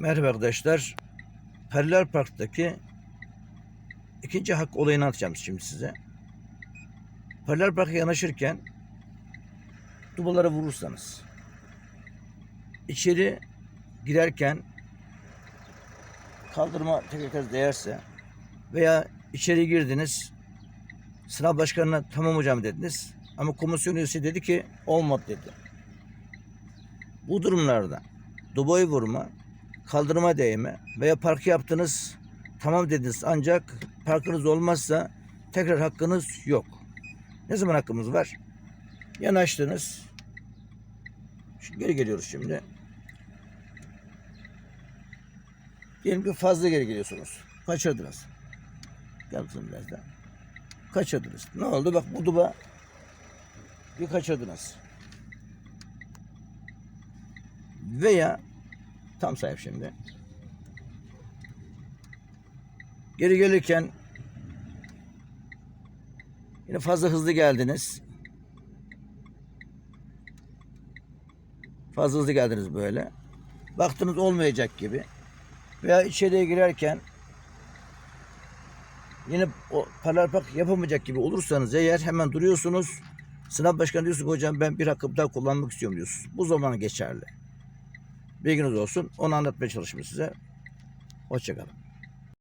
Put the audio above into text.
Merhaba arkadaşlar. Periler Park'taki ikinci hak olayını anlatacağım şimdi size. Periler Park'a yanaşırken dubalara vurursanız içeri girerken kaldırma tekrar değerse veya içeri girdiniz sınav başkanına tamam hocam dediniz ama komisyon üyesi dedi ki olmadı dedi. Bu durumlarda dubayı vurma, kaldırıma değme veya parkı yaptınız tamam dediniz ancak parkınız olmazsa tekrar hakkınız yok. Ne zaman hakkımız var? Yanaştınız. Geri geliyoruz şimdi. Diyelim ki fazla geri geliyorsunuz. Kaçırdınız. Gel kızım biraz daha. Kaçırdınız. Ne oldu? Bak bu duba bir kaçırdınız. Veya tam sahip şimdi. Geri gelirken yine fazla hızlı geldiniz. Fazla hızlı geldiniz böyle. Baktınız olmayacak gibi. Veya içeriye girerken yine o paralel park yapamayacak gibi olursanız eğer hemen duruyorsunuz. Sınav başkanı diyorsun hocam ben bir hakkımı daha kullanmak istiyorum diyorsunuz. Bu zaman geçerli. Bilginiz olsun. Onu anlatmaya çalışmış size. Hoşçakalın.